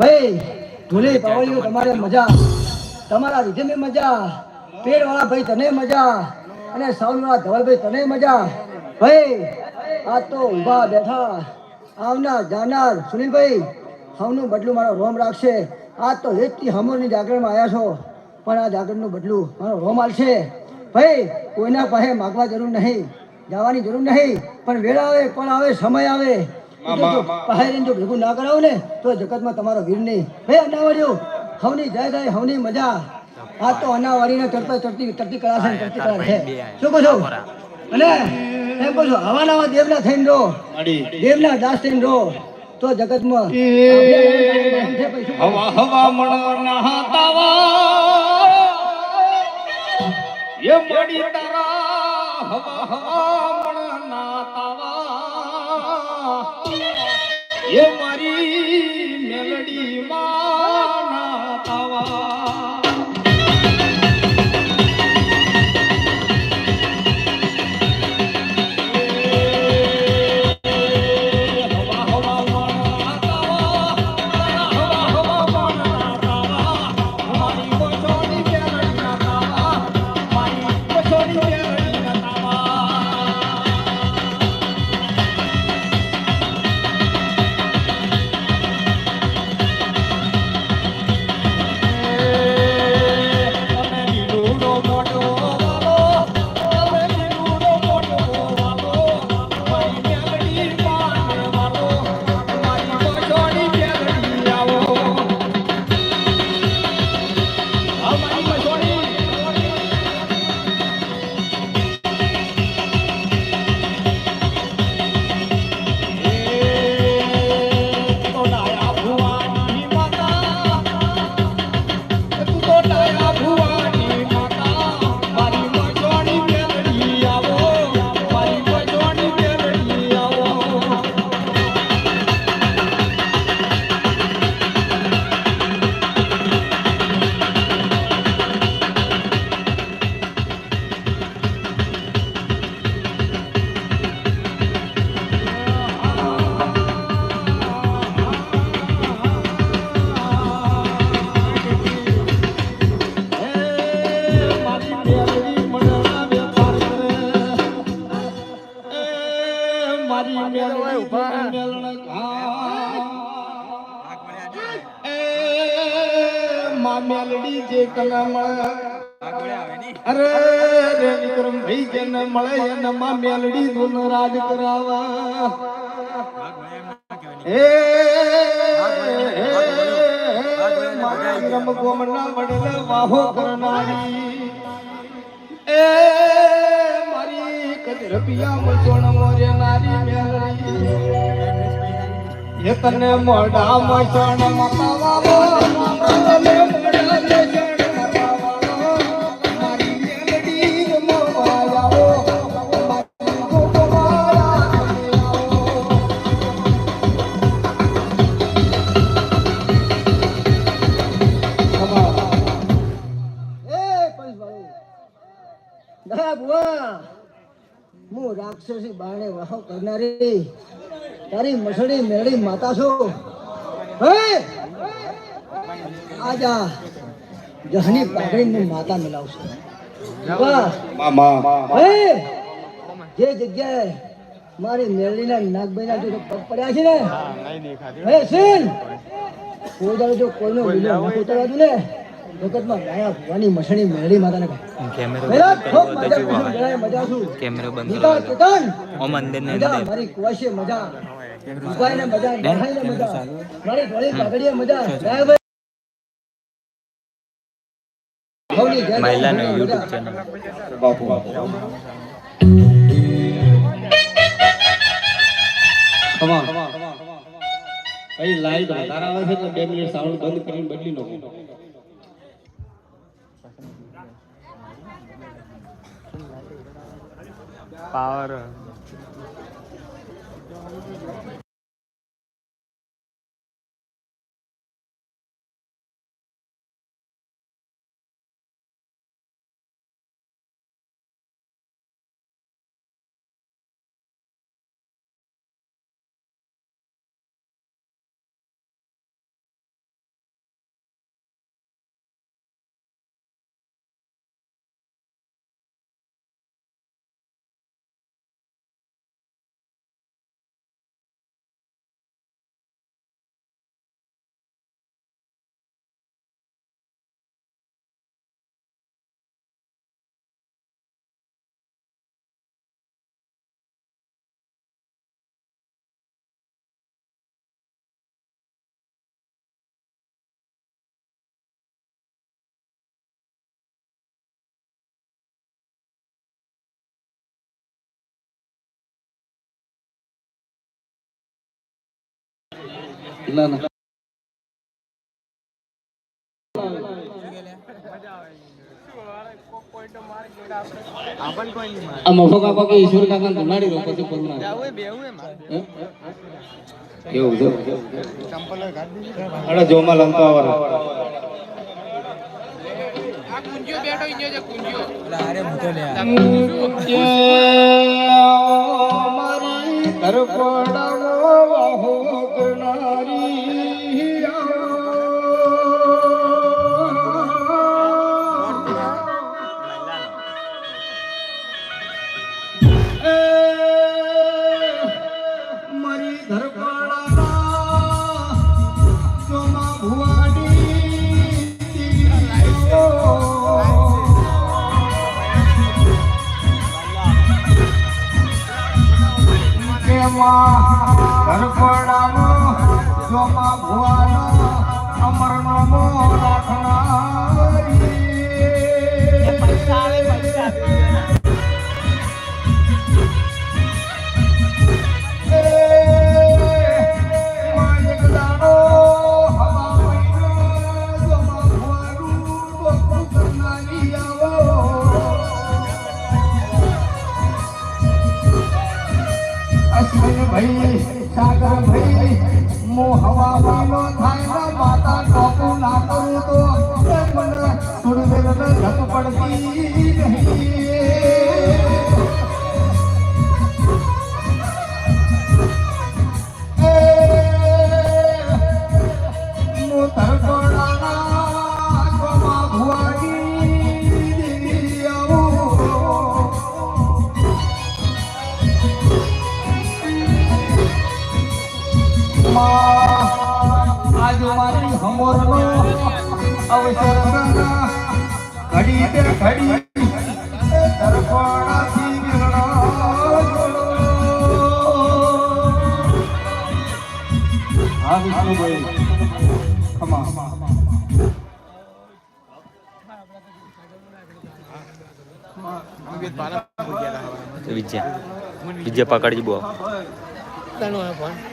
ભાઈ ધૂલી પાવળીઓ તમારે મજા તમારા રીધેની મજા પેડવાળા ભાઈ તને મજા અને સાઉન્ડવાળા ધવલભાઈ તને મજા. ભાઈ આ તો ઊભા બેઠા આવનાર જાનાર સુનિલભાઈ હમનું બદલું મારો રોમ રાખશે. આ તો એકથી હમરની જાગરણમાં આવ્યા છો પણ આ જાગરણનું બદલું મારો રોમ આલશે. ભાઈ કોઈના પાસે માગવા જરૂર નહીં જવાની જરૂર નહીં પણ વેળા આવે પણ આવે સમય આવે. જો જો જો ભેગું ના કરાવો ને તો જગતમાં તમારો વીર નહીં. ભાઈ અનાવાડ્યું હવની જય જય હવની મજા. આ તો અનાવાડીને ચડતા ચડતી ચડતી કળા છે ને ચડતી કળા છે. શું કહો અને એમ કહો છો હવા નવા દેવના થઈને રહો. દેવના દાસ થઈને રહો. તો જગતમાં? હવા હવા મણ નહાતાવા એ મડી તારા હવા હવા એ મારી મેલડી વાહો કરનારી એ મારી મોઢા મચોણ મતાવાવો હું રાક્ષસી બાણે વાહો કરનારી. તારી મસળી મેળી માતા છું. હે? આજા. જહની પાઘડીને માતા મિલાવશું. જે જગ્યાએ મારી મેળીના નાગભાઈના જો પગ પડ્યા છે ને? હે સીન કોઈ જો કોઈનો ન ઉતરવા દઉં ને. જગતમાં ગાયા ભવાની મસણી મેળી માતાને કેમેરો બંધ ઓમ અંદર ને અંદર મારી કુવાશીએ મજા. ઉપાયને મજા નહાઈને મજા. મારી ધોળી પાઘડીએ મજા. ગાયભાઈ ભવની જય જય મહિલાનો ભવની યુટ્યુબ મજા. ચેનલ. કઈ લાઈટ વધારે આવે છે એટલે બે મિનિટ સાઉન્ડ બંધ કરીને બદલી નાખો. Para. ના ના આ મફો કાકો કે ઈશ્વર કાકા ધુલાડી રો પછી પરમાર એવું છે અરે જોમાં લંતો આવરો મારી આજ મારી હમોરનો અવસર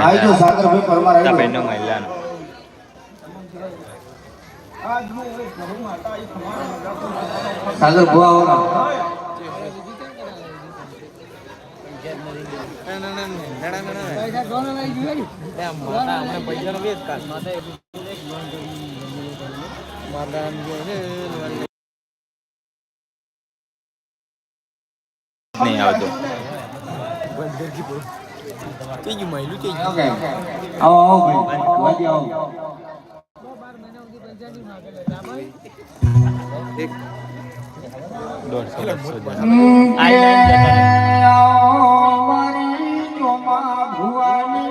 આજો સાગરભાઈ પરમાર તા આવ્યો. બેનો મહિલાનો સાગર ભુવા આવો નહીં આવતો ઓકે આવો આવો ભાઈ વાજી આવો દોઢસો બસો મારી ચોમા ભુવાની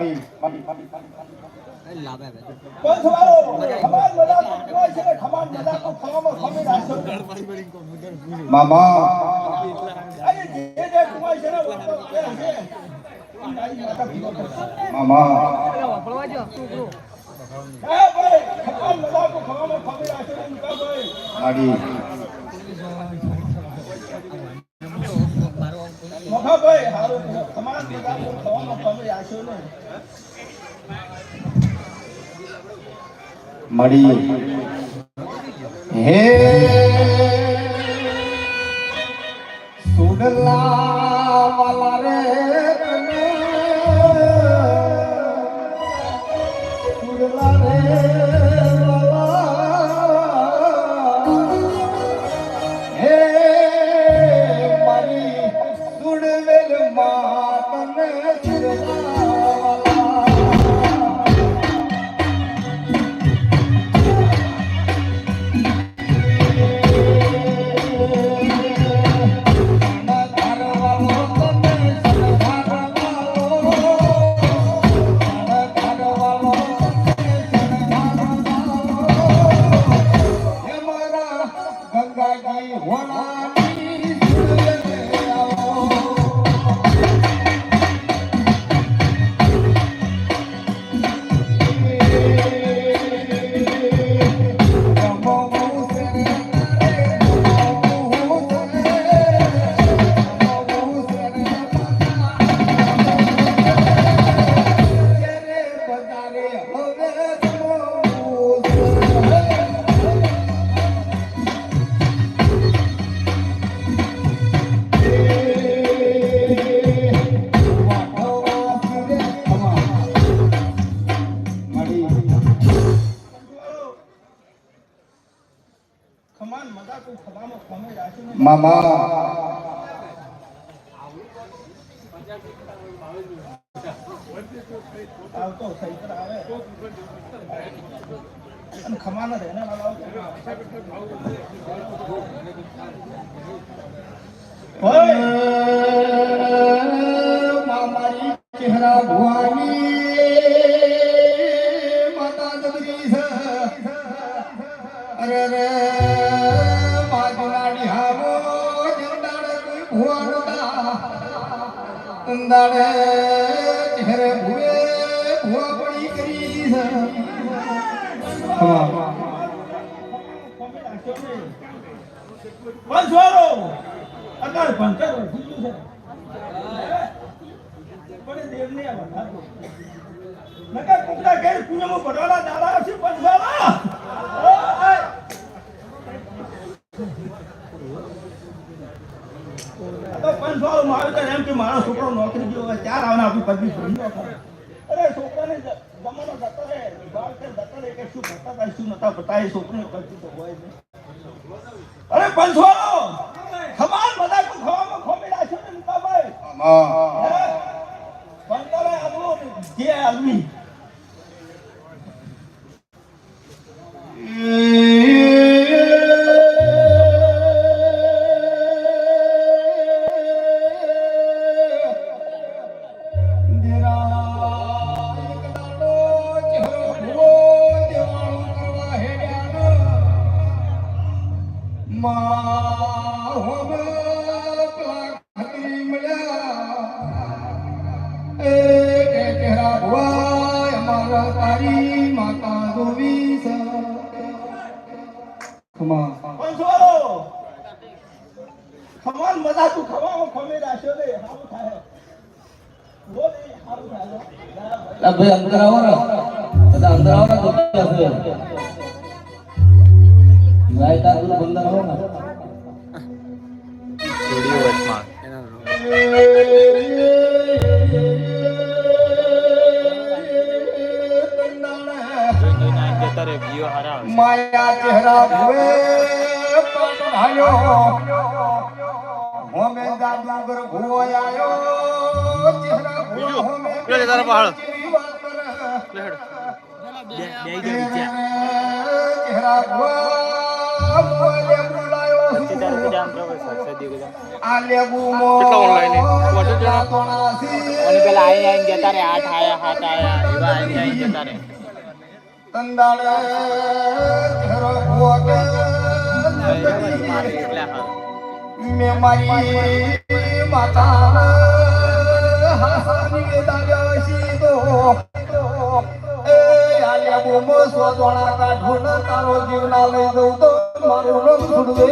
માડી મામા મામા તમારા તમે આશો ને? મળી હે મામા. ખમાનો રહે ને મારી ચહેરા ભુવાની. અંદાડે ચહેરે ભુવે, ભુવા પડી કરી પંચવારો અકાળ પંચર જીતું છે. પણ દેવને આ વધારતો. નકર કુકડા ઘેર પૂનમો ભરવાના દાડા આવશે પંચવાળા આ તો મારે તો એમ કે મારો છોકરો નોકરી ગયો હોય ચાર આવવાના આપણી ભરી અરે છોકરાને જ- જમાનો જતો રહે. બાળ કે જતો રહે. કે શું ભરતા હતા શું નતા ભરતા એ છોકરીને કરતું તો હોય જ અરે પંચવાળો ખમાન બધા ખવામાં ખોમી રાખ્યો ને મુકાભાઈ? જે આદમી બધા અંદર આવો ને તો ક્યાં છે ગાય તારું બંદર આવો ને. વચમાં માયા ચહેરા ભવે પધાર્યો હોમે જાદુગર ભુવો આયો ચહેરા ભુવો હોમે લે તારા પહાડ. કેવી મેં મારી માતા હાસાની સીધો એ બૂમો સ્વદોણા કાઢું ને તારો જીવના લઈ દઉં તો મારું નામ છોડવે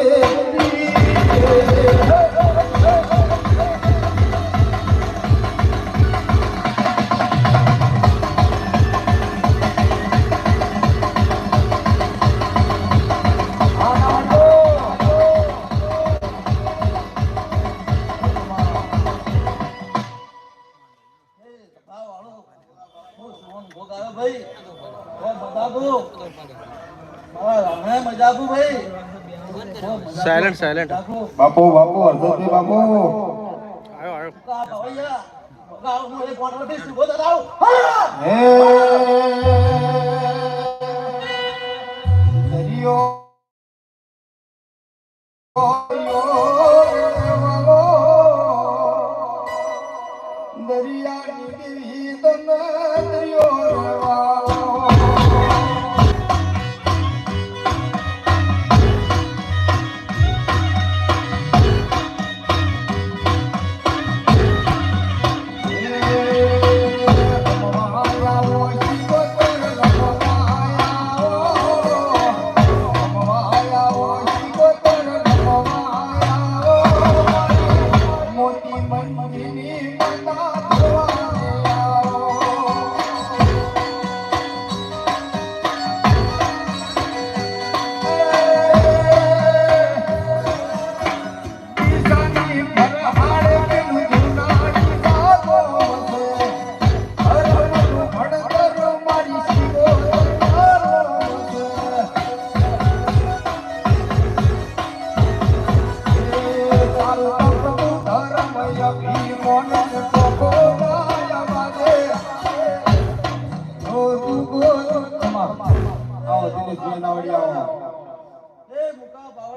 સાયલેન્ટ સાયલેન્ટ બાપુ બાપુ હરદોતી બાપુ. આવ્યો આવ્યો દરિયો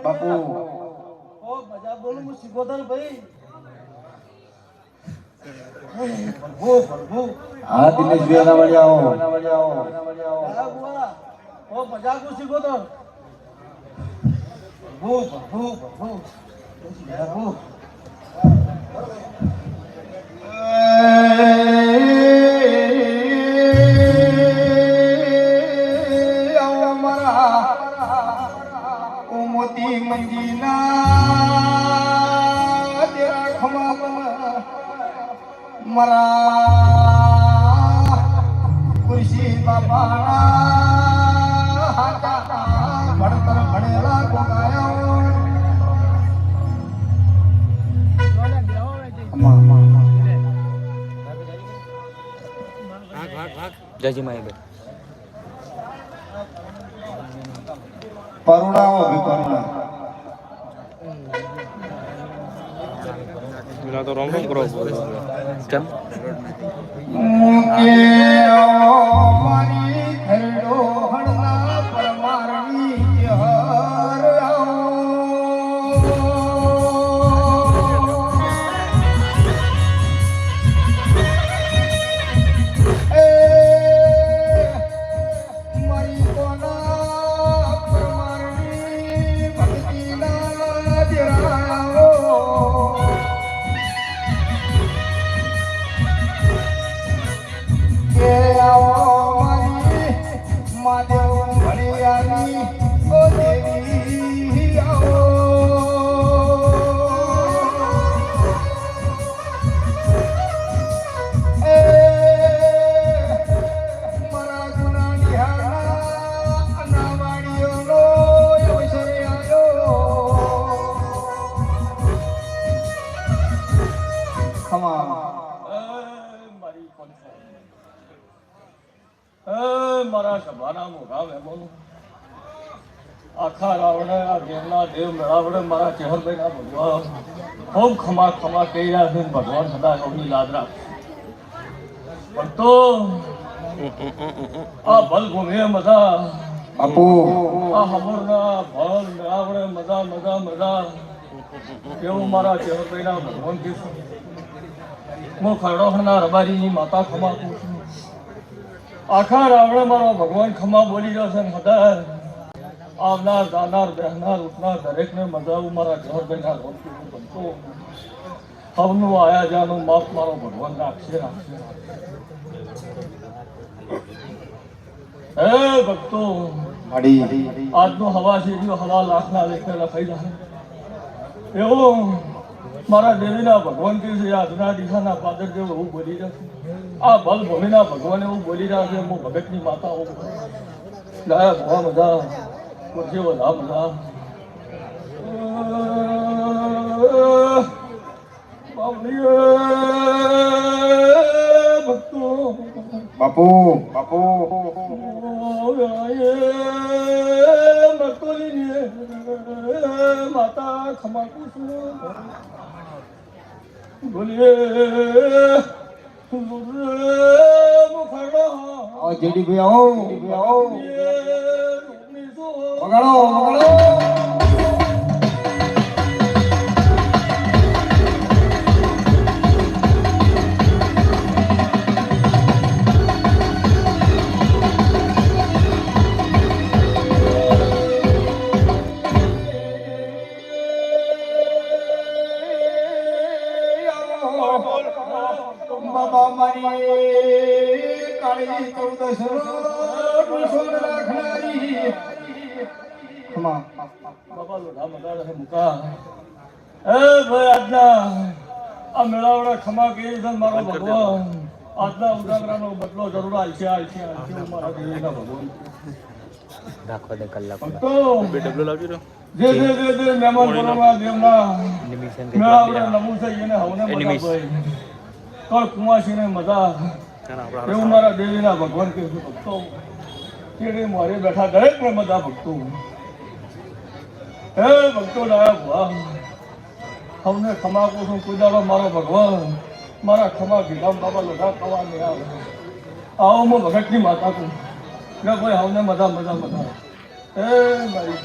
બાપુ. ઓ મજા બોલું હું સિગોદર ભાઈ. પ્રભુ પ્રભુ હા દિનેશભાઈ નાવડી આવો. આ બુઆ ઓ મજાકુ સિગોદર પ્રભુ પ્રભુ પ્રભુ મોતી મંજીના તેરા ખમા મરા ખુરશી બાપાના હાથા ભણતર ભણેલા માહિતી પરુણાઓ ભી પરુણા ના તો રોમ રોમ મારા ચહેરભાઈના ભગવાન ખૂબ ખમા ખમા કહી રહ્યા છે ભગવાન સદા એમની લાદ રાખે. પણ તો આ ભલભૂમિએ મજા બાપુ આ હમરના ભલ આવડે મજા મજા મજા. એવું મારા ચહેરભાઈના ભગવાન કે હું ખરડોખના રબારીની માતા ખમા છું. આખા રાવણે મારો ભગવાન ખમા બોલી જશે ને હદાય આવનાર જાનાર બેહનાર, ઉઠનાર, દરેકને મજાવું મારા ઘર બેઠા રોટલી બનતો હવનું આયા જાનું માપ મારો ભગવાન રાખશે રાખશે હે ભક્તો, આજનો હવા છે શેરીઓ હવા લાખના લેખે લખાઈ જાય એવું મારા દેવીના ભગવાન કે છે આજના દિશાના પાદર જેવું એવું બોલી રહ્યો આ બલ ભૂમિના ભગવાન એવું બોલી રહ્યા છે, હું ભગતની માતા હું ભવા બધા બધા બધા બાવલીએ ભક્તો. બાપુ બાપુ. માતા ખમાકું છું બોલીએ મુખડો. આવો જેડી ભાઈ આવો આવો. વગાડો વગાડો મુકા હવને મજા ભાઈ દેવીના ભગવાન કે ભક્તો કેડે મારે બેઠા દરેકને મજા ભક્તો. હે ભક્તો ડાયા ભગવાન હવને ક્ષમા છું પૂજારો મારો ભગવાન, મારા ક્ષમા ગીધામ બાબા લોઢા ખવા નહીં આવે. આવો હું ભગતની માતા છું ને ભાઈ હવને મજા મજા મજા. હે મારી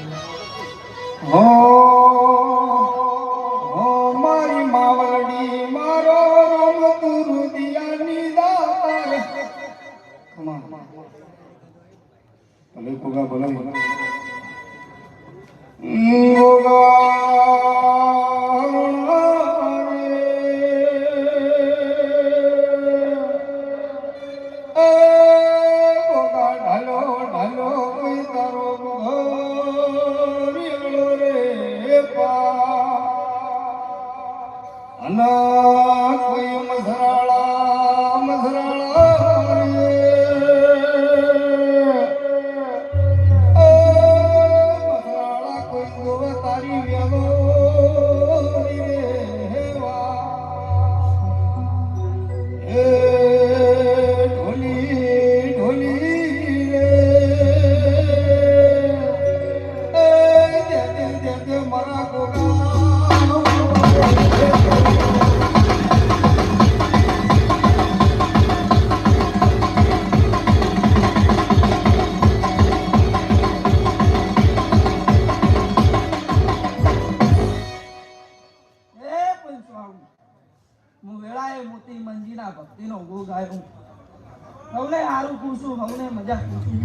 હો હો, મારી માવડી, મારો રોમ તુરુ દિયાની દાર કમા ભલે કોગા ભલે Moga. ગો ગાયો હવને હારું પૂછું હવને મજા પૂછું.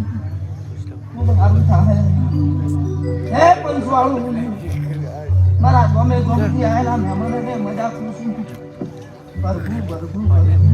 હું હારું થાય હે પંચવાળું. મારા ગમે ગમતી આયેલા મહેમાનોને મજા પૂછું. ભરભું ભરભું ભરભું